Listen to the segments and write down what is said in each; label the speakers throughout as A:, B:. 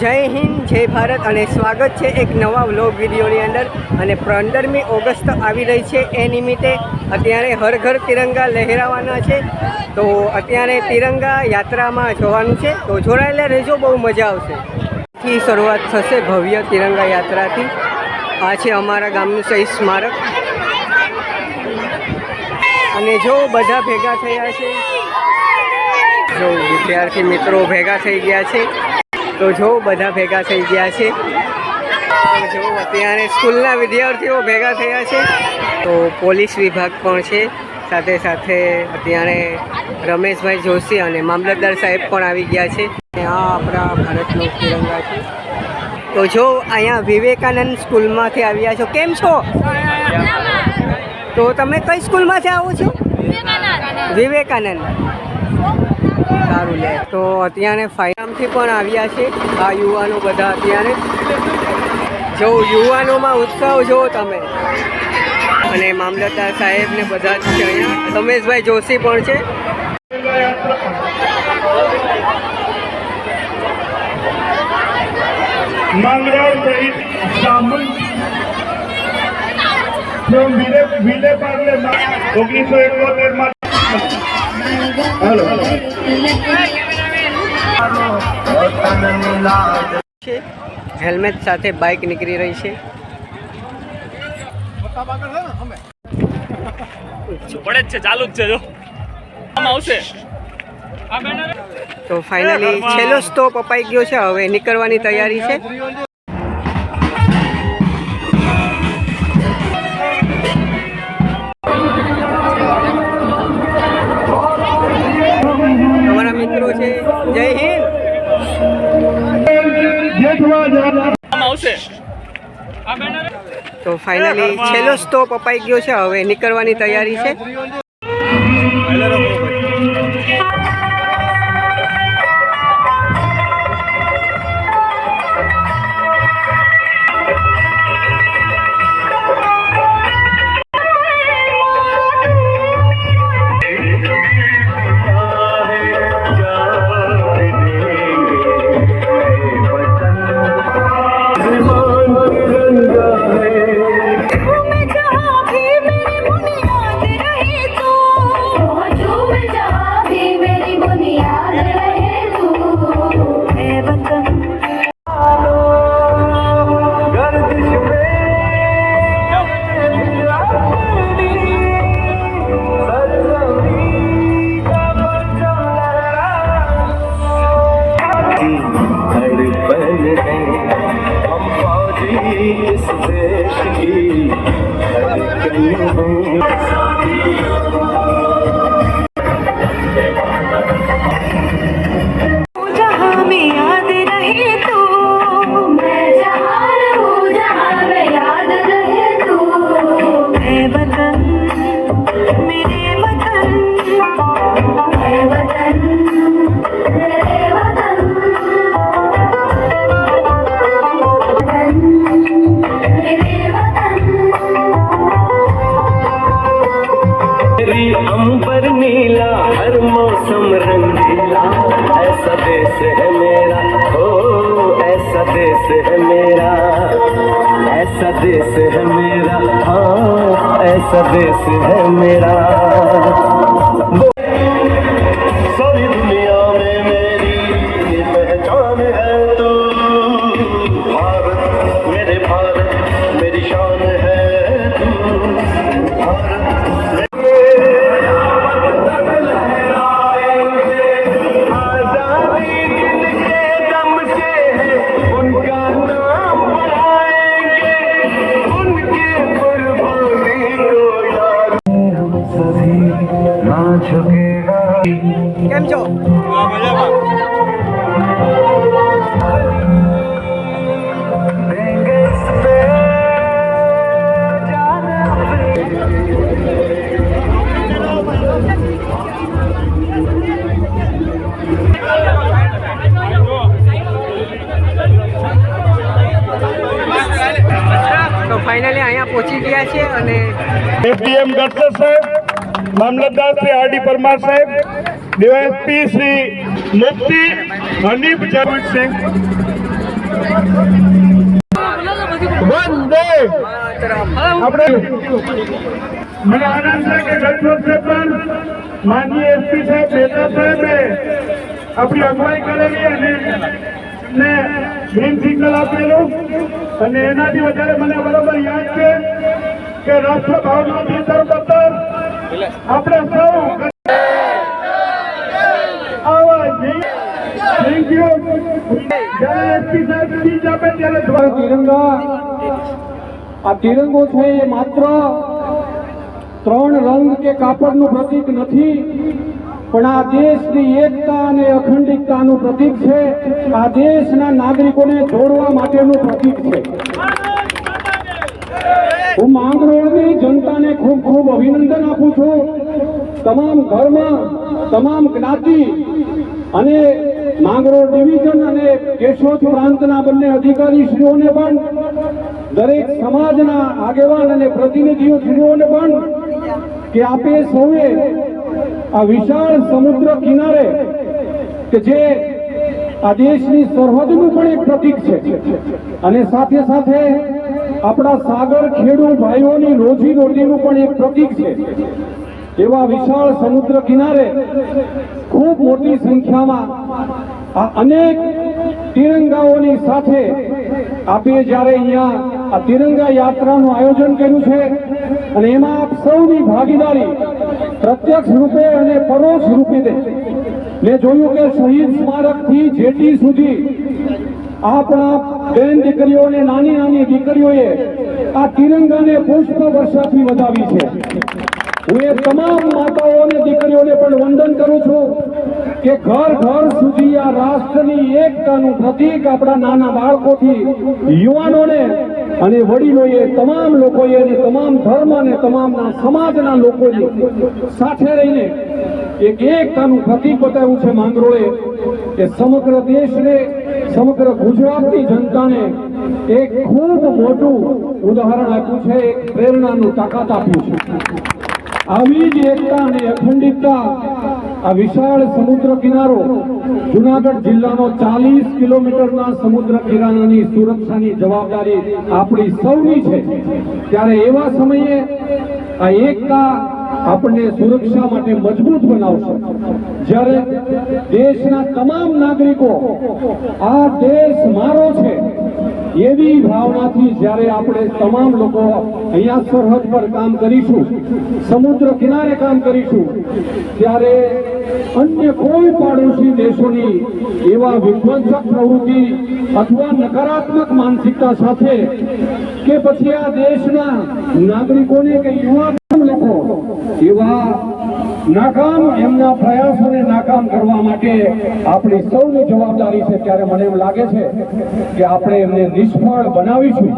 A: જય હિન્દ, જય ભારત અને સ્વાગત છે એક નવા વ્લોગ વિડીયોની અંદર. અને પંદરમી ઓગસ્ટ આવી રહી છે એ નિમિત્તે અત્યારે હર ઘર તિરંગા લહેરાવાના છે. તો અત્યારે તિરંગા યાત્રામાં જવાનું છે. તો જોડાયેલા રહેજો, બહુ મજા આવશે. થી શરૂઆત થશે ભવ્ય તિરંગા યાત્રાથી. આ છે અમારા ગામનું સહી સ્મારક. અને જો બધા ભેગા થયા છે. જો વિદ્યાર્થી મિત્રો ભેગા થઈ ગયા છે. તો જો બધા ભેગા થઈ ગયા છે. જો અત્યારે સ્કૂલના વિદ્યાર્થીઓ ભેગા થયા છે. તો પોલીસ વિભાગ પણ છે. સાથે સાથે અત્યારે રમેશભાઈ જોશી અને મામલતદાર સાહેબ પણ આવી ગયા છે. આ આપણા ભારતનો તિરંગા છે. તો જો અહીંયા વિવેકાનંદ સ્કૂલમાંથી આવ્યા છો. કેમ છો? તો તમે કઈ સ્કૂલમાંથી આવો છો? વિવેકાનંદ. સારું લે. તો અત્યારે ફાયરામથી પણ આવ્યા છે આ યુવાનો બધા અત્યારે. જો યુવાનોમાં ઉત્સાહ જો તમે. અને મામલતદાર સાહેબ ને બધા જ રમેશભાઈ જોશી પણ છે.
B: ઓગણીસો એકોતેરમાં હેલો.
A: છે હેલ્મેટ સાથે બાઇક નીકળી રહી છે.
C: પડે જ છે ચાલુ જ છે જો. આવશે.
A: તો ફાઇનલી છેલ્લો સ્ટોપ અપાઈ ગયો છે. હવે નીકળવાની તૈયારી છે. તો ફાઇનલી છેલ્લો સ્ટોપ અપાઈ ગયો છે. હવે નીકળવાની તૈયારી છે.
D: हर पल है हम फौजी इस देश की धड़कन हैं है मेरा ओ ऐसा देश है मेरा ऐसा देश है मेरा हाँ ऐसा देश है मेरा
A: છે અને
B: એપીએમ ગઢસર સાહેબ મામલતદાર શ્રી આર ડી પરમાર સાહેબ ડીવાયએસપી શ્રી મુક્તિ હનીફ જાવેદ સિંહ. વંદે! આપણે મને આનંદ છે કે ગત વર્ષે પણ માનનીય એસપી સાહેબ મહેતા સાહેબે આપણી અગવાઈ કરેલી અને ને ગ્રીન સિગ્નલ આપેલું. અને એનાથી વધારે મને બરોબર યાદ છે. કે રાષ્ટ્ર ભાવનાથી તરબતર આપણે સૌ
E: આ તિરંગા છે માત્ર ત્રણ રંગ કે કાપડનું પ્રતીક નથી, પણ આ દેશની એકતા અને અખંડિતતાનું પ્રતીક છે. આ દેશના નાગરિકોને જોડવા માટેનું પ્રતીક છે. હું માંગરોળની જનતાને ખૂબ ખૂબ અભિનંદન આપું છું. તમામ ધર્મ, તમામ જ્ઞાતિ અને માંગરોળ ડિવિઝન અને કેશોદ પ્રાંતના બંને અધિકારીશ્રીઓને પણ, દરેક સમાજના આગેવાન અને પ્રતિનિધિઓશ્રીઓને પણ, કે આપે સૌએ આ વિશાળ સમુદ્ર કિનારે, કે જે આ દેશની સરહદનું પણ એક પ્રતીક છે. અને સાથે સાથે આપણા સાગર ખેડૂ ભાઈઓની રોજી રોટીનું પણ એક પ્રતીક છે. એવા વિશાળ સમુદ્ર કિનારે ખૂબ મોટી સંખ્યામાં આ અનેક તિરંગાઓની સાથે આપે જ્યારે અહીંયા આ તિરંગા યાત્રાનું આયોજન કર્યું છે અને એમાં આપ સૌની ભાગીદારી પ્રત્યક્ષ રૂપે અને પરોક્ષ રૂપે મેં જોયું કે શહીદ સ્મારકથી જેટી સુધી આપણા બેન દીકરીઓ અને નાની નાની દીકરીઓએ આ તિરંગાને પુષ્પ વર્ષાથી વધાવી છે. હું એ તમામ માતાઓ અને દીકરીઓને પણ વંદન કરું છું કે ઘર ઘર સુધી આ રાષ્ટ્રની એકતાનું પ્રતીક આપણા નાના બાળકોથી, યુવાનોને અને વડીલોએ, તમામ લોકોએ અને તમામ ધર્મ અને તમામના સમાજના લોકોએ સાથે રહીને એક એકતાનું પ્રતીક બતાવ્યું છે માંગરોળે કે સમગ્ર દેશને સમગ્ર ગુજરાતની જનતાને એક ખૂબ મોટું ઉદાહરણ આપ્યું છે, એક પ્રેરણાનું તાકાત આપ્યું છે. આવી જ એકતા અને અખંડિતતા, આ વિશાળ સમુદ્ર કિનારો જુનાગઢ જિલ્લાનો ચાલીસ કિલોમીટરના સમુદ્ર કિનારાની સુરક્ષાની જવાબદારી આપણી સૌની છે. ત્યારે એવા સમયે આ એકતા આપણને સુરક્ષા માટે મજબૂત બનાવશે. જ્યારે દેશના તમામ નાગરિકો, આ દેશ મારો છે, એવી ભાવનાથી જ્યારે આપણે તમામ લોકો અહીંયા સરહદ પર કામ કરીશું, સમુદ્ર કિનારે કામ કરીશું, ત્યારે અન્ય કોઈ પાડોશી દેશોની એવા વિધ્વંસક પ્રવૃત્તિ અથવા નકારાત્મક માનસિકતા સાથે કે પછી આ દેશના નાગરિકોને કે યુવા એવા નાકામ એમના પ્રયાસોને નાકામ કરવા માટે આપણી સૌની જવાબદારી છે. ત્યારે મને એમ લાગે છે કે આપણે એમને નિષ્ફળ બનાવીશું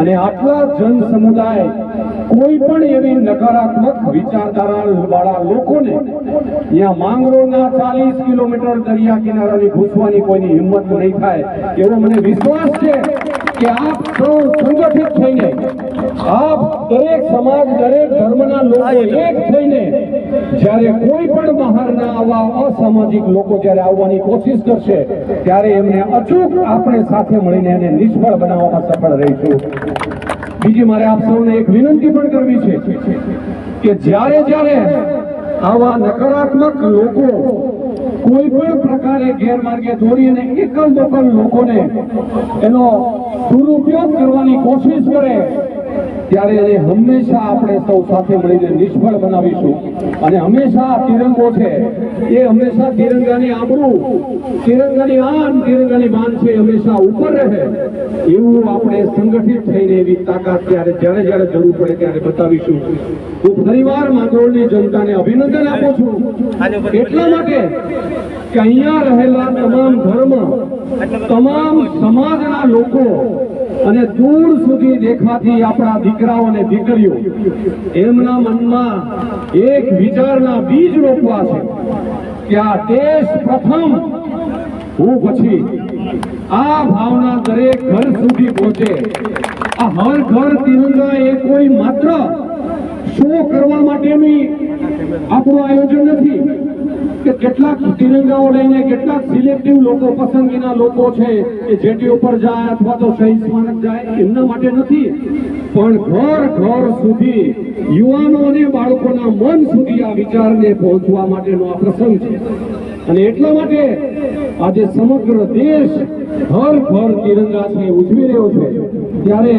E: અને આટલા જન સમુદાય કોઈ પણ એવી નકારાત્મક વિચારધારા વાળા લોકોને અહીંયા માંગરોળના ચાલીસ કિલોમીટર દરિયા કિનારાની ઘૂસવાની કોઈની હિંમત નહીં થાય. એવો મને વિશ્વાસ છે કે આપ સૌ સંગઠિત થઈને આપ દરેક સમાજ દરેક ધર્મના લોકો એક થઈને જ્યારે કોઈ પણ બહારના આવા અસામાજિક લોકો જ્યારે આવવાની કોશિશ કરશે ત્યારે એમને અચૂક આપણે સાથે મળીને એને નિષ્ફળ બનાવવામાં સફળ રહીશું. બીજી મારે આપ સૌને એક વિનંતી પણ કરવી છે કે જ્યારે જ્યારે આવા નકારાત્મક લોકો કોઈ પણ પ્રકારે ગેરમાર્ગે દોરીને એકલ દોકલ લોકોને એનો દુરુપયોગ કરવાની કોશિશ કરે ત્યારે એને હંમેશા આપણે સૌ સાથે મળીને નિષ્ફળ બનાવીશું. અને હંમેશા તિરંગો છે એ હંમેશા તિરંગાની આબરૂ તિરંગાની આન તિરંગાની માન છે એ હંમેશા ઉપર રહે. એવું આપણે સંગઠિત થઈને એવી તાકાત ત્યારે જ્યારે જ્યારે જરૂર પડે ત્યારે બતાવીશું. હું ફરીવાર માંગરોળની જનતાને અભિનંદન આપું છું. એટલા માટે કે અહીંયા રહેલા તમામ ધર્મ તમામ સમાજના લોકો અને દૂર સુધી દેખાતી આપણા દીકરાઓ અને દીકરીઓ, એમના મનમાં એક વિચારના બીજ રોપવા છે કે આ દેશ પ્રથમ હું પછી આ ભાવના દરેક ઘર સુધી પહોંચે. આ હર ઘર તિરંગા એ કોઈ માત્ર શો કરવા માટેની આપણું આયોજન નથી. કે કેટલાક તિરંગાઓ લઈને કેટલાક સિલેક્ટિવ લોકો, પસંદગીના લોકો છે કે જેટી ઉપર જાય અથવા તો શહીદ સ્મારક જાય, એમના માટે નથી. પણ ઘર ઘર સુધી યુવાનો અને બાળકોના મન સુધી આ વિચારને પહોંચવા માટેનો આ પ્રસંગ છે. અને એટલા માટે આજે સમગ્ર દેશ ઘર ઘર તિરંગાથી ઉજવી રહ્યો છે. ત્યારે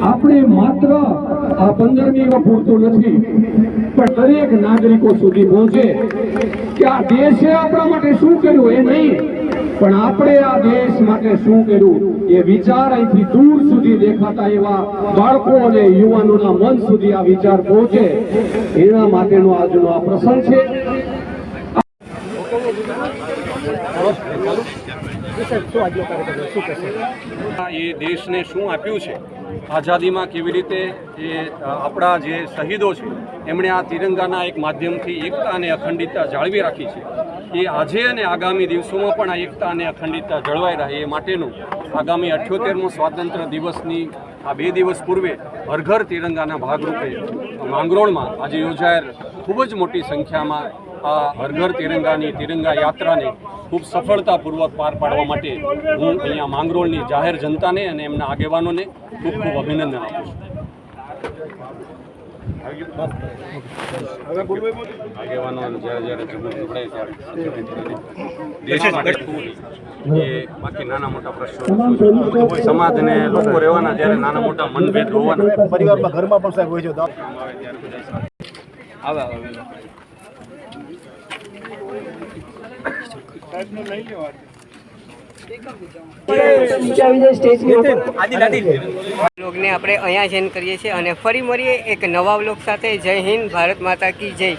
E: આપણે માત્ર આ પંદરમી પૂરતું નથી, પણ દરેક નાગરિકો સુધી પહોંચે કે આ દેશે આપણા માટે શું કર્યું એ નહીં, પણ આપણે આ દેશ માટે શું કર્યું એ વિચાર અહીંથી દૂર સુધી દેખાતા એવા બાળકો અને યુવાનોના મન સુધી આ વિચાર પહોંચે. એના માટેનો આજનો આ પ્રસંગ છે.
F: એ દેશને શું આપ્યું છે? આઝાદીમાં કેવી રીતે એ આપણા જે શહીદો છે, એમણે આ તિરંગાના એક માધ્યમથી એકતા અને અખંડિતતા જાળવી રાખી છે. એ આજે અને આગામી દિવસોમાં પણ આ એકતા અને અખંડિતતા જળવાઈ રહે એ માટેનું આગામી અઠ્યોતેરમો સ્વાતંત્ર્ય દિવસની આ બે દિવસ પૂર્વે હરઘર તિરંગાના ભાગરૂપે માંગરોળમાં આજે યોજાયેલ ખૂબ જ મોટી સંખ્યામાં આ હરઘર તિરંગાની તિરંગા યાત્રાને ખૂબ સફળતાપૂર્વક પાર પાડવા માટે હું અહીંયા માંગરોળની જાહેર જનતાને અને એમના આગેવાનોને ખૂબ ખૂબ અભિનંદન આપું છું. આગેવાનો જ્યારે જ્યારે જરૂર પડે ત્યારે દેશ માટે શું એ બાકી નાના મોટા પ્રશ્નો સમાજ અને લોકો રહેવાના જ્યારે નાના મોટા મનભેદ હોવાના.
D: પરિવારમાં ઘરમાં પણ સાહેબ હોય છે.
C: આવે આવે.
A: બ્લોગને આપણે અહીંયા જ એન્ડ કરીએ છીએ અને ફરી મળીએ એક નવા બ્લોગ સાથે. જય હિન્દ ભારત માતા કી જય.